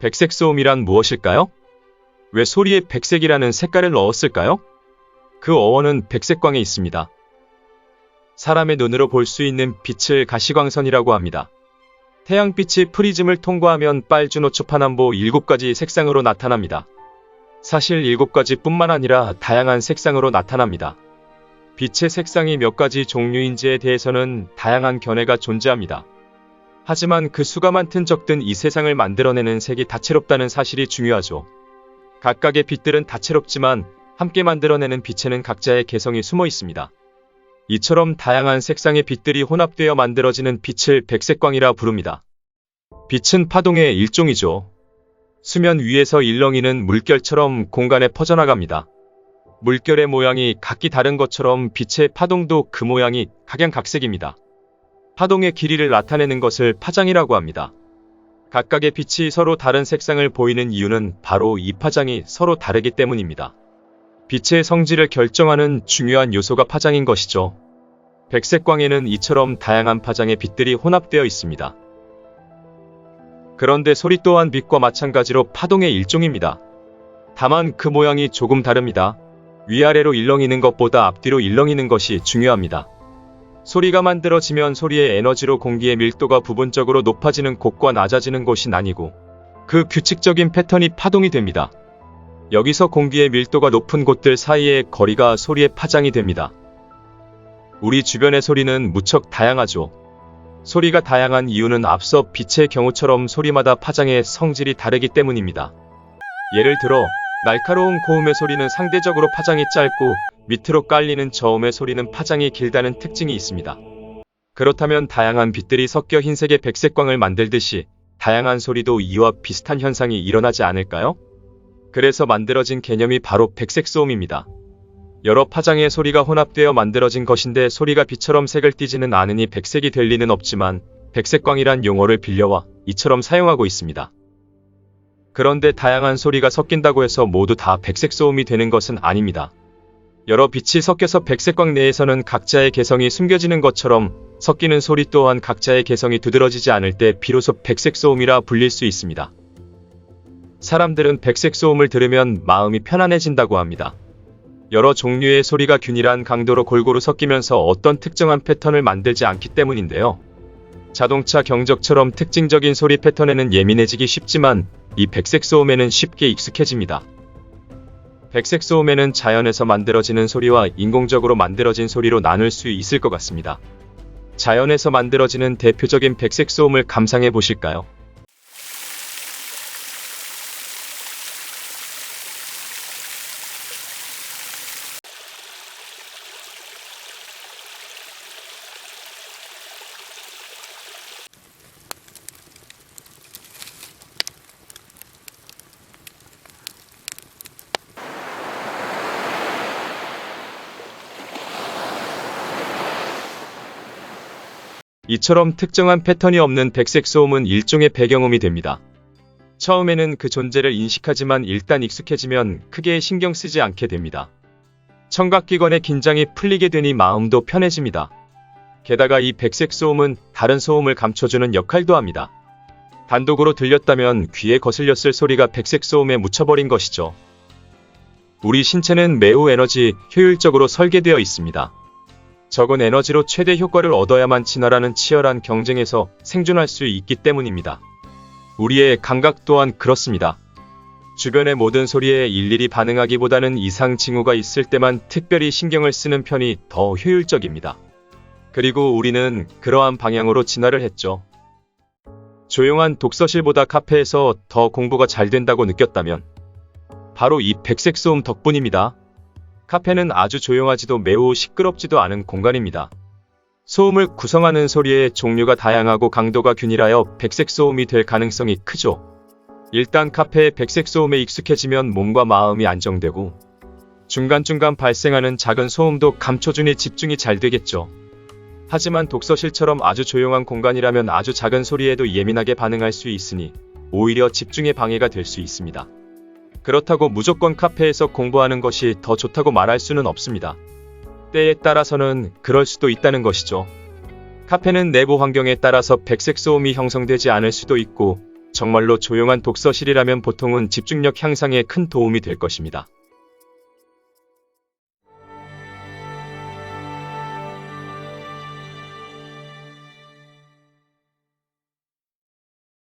백색 소음이란 무엇일까요? 왜 소리에 백색이라는 색깔을 넣었을까요? 그 어원은 백색광에 있습니다. 사람의 눈으로 볼 수 있는 빛을 가시광선이라고 합니다. 태양빛이 프리즘을 통과하면 빨주노초 파남보 7가지 색상으로 나타납니다. 사실 7가지 뿐만 아니라 다양한 색상으로 나타납니다. 빛의 색상이 몇 가지 종류인지에 대해서는 다양한 견해가 존재합니다. 하지만 그 수가 많든 적든 이 세상을 만들어내는 색이 다채롭다는 사실이 중요하죠. 각각의 빛들은 다채롭지만 함께 만들어내는 빛에는 각자의 개성이 숨어 있습니다. 이처럼 다양한 색상의 빛들이 혼합되어 만들어지는 빛을 백색광이라 부릅니다. 빛은 파동의 일종이죠. 수면 위에서 일렁이는 물결처럼 공간에 퍼져나갑니다. 물결의 모양이 각기 다른 것처럼 빛의 파동도 그 모양이 각양각색입니다. 파동의 길이를 나타내는 것을 파장이라고 합니다. 각각의 빛이 서로 다른 색상을 보이는 이유는 바로 이 파장이 서로 다르기 때문입니다. 빛의 성질을 결정하는 중요한 요소가 파장인 것이죠. 백색광에는 이처럼 다양한 파장의 빛들이 혼합되어 있습니다. 그런데 소리 또한 빛과 마찬가지로 파동의 일종입니다. 다만 그 모양이 조금 다릅니다. 위아래로 일렁이는 것보다 앞뒤로 일렁이는 것이 중요합니다. 소리가 만들어지면 소리의 에너지로 공기의 밀도가 부분적으로 높아지는 곳과 낮아지는 곳이 나뉘고 그 규칙적인 패턴이 파동이 됩니다. 여기서 공기의 밀도가 높은 곳들 사이의 거리가 소리의 파장이 됩니다. 우리 주변의 소리는 무척 다양하죠. 소리가 다양한 이유는 앞서 빛의 경우처럼 소리마다 파장의 성질이 다르기 때문입니다. 예를 들어 날카로운 고음의 소리는 상대적으로 파장이 짧고 밑으로 깔리는 저음의 소리는 파장이 길다는 특징이 있습니다. 그렇다면 다양한 빛들이 섞여 흰색의 백색광을 만들듯이 다양한 소리도 이와 비슷한 현상이 일어나지 않을까요? 그래서 만들어진 개념이 바로 백색 소음입니다. 여러 파장의 소리가 혼합되어 만들어진 것인데 소리가 빛처럼 색을 띠지는 않으니 백색이 될 리는 없지만 백색광이란 용어를 빌려와 이처럼 사용하고 있습니다. 그런데 다양한 소리가 섞인다고 해서 모두 다 백색 소음이 되는 것은 아닙니다. 여러 빛이 섞여서 백색광 내에서는 각자의 개성이 숨겨지는 것처럼 섞이는 소리 또한 각자의 개성이 두드러지지 않을 때 비로소 백색 소음이라 불릴 수 있습니다. 사람들은 백색 소음을 들으면 마음이 편안해진다고 합니다. 여러 종류의 소리가 균일한 강도로 골고루 섞이면서 어떤 특정한 패턴을 만들지 않기 때문인데요. 자동차 경적처럼 특징적인 소리 패턴에는 예민해지기 쉽지만 이 백색 소음에는 쉽게 익숙해집니다. 백색 소음에는 자연에서 만들어지는 소리와 인공적으로 만들어진 소리로 나눌 수 있을 것 같습니다. 자연에서 만들어지는 대표적인 백색 소음을 감상해 보실까요? 이처럼 특정한 패턴이 없는 백색 소음은 일종의 배경음이 됩니다. 처음에는 그 존재를 인식하지만 일단 익숙해지면 크게 신경 쓰지 않게 됩니다. 청각기관의 긴장이 풀리게 되니 마음도 편해집니다. 게다가 이 백색 소음은 다른 소음을 감춰주는 역할도 합니다. 단독으로 들렸다면 귀에 거슬렸을 소리가 백색 소음에 묻혀버린 것이죠. 우리 신체는 매우 에너지 효율적으로 설계되어 있습니다. 적은 에너지로 최대 효과를 얻어야만 진화라는 치열한 경쟁에서 생존할 수 있기 때문입니다. 우리의 감각 또한 그렇습니다. 주변의 모든 소리에 일일이 반응하기보다는 이상 징후가 있을 때만 특별히 신경을 쓰는 편이 더 효율적입니다. 그리고 우리는 그러한 방향으로 진화를 했죠. 조용한 독서실보다 카페에서 더 공부가 잘 된다고 느꼈다면 바로 이 백색 소음 덕분입니다. 카페는 아주 조용하지도 매우 시끄럽지도 않은 공간입니다. 소음을 구성하는 소리의 종류가 다양하고 강도가 균일하여 백색 소음이 될 가능성이 크죠. 일단 카페의 백색 소음에 익숙해지면 몸과 마음이 안정되고 중간중간 발생하는 작은 소음도 감춰주니 집중이 잘 되겠죠. 하지만 독서실처럼 아주 조용한 공간이라면 아주 작은 소리에도 예민하게 반응할 수 있으니 오히려 집중에 방해가 될 수 있습니다. 그렇다고 무조건 카페에서 공부하는 것이 더 좋다고 말할 수는 없습니다. 때에 따라서는 그럴 수도 있다는 것이죠. 카페는 내부 환경에 따라서 백색 소음이 형성되지 않을 수도 있고 정말로 조용한 독서실이라면 보통은 집중력 향상에 큰 도움이 될 것입니다.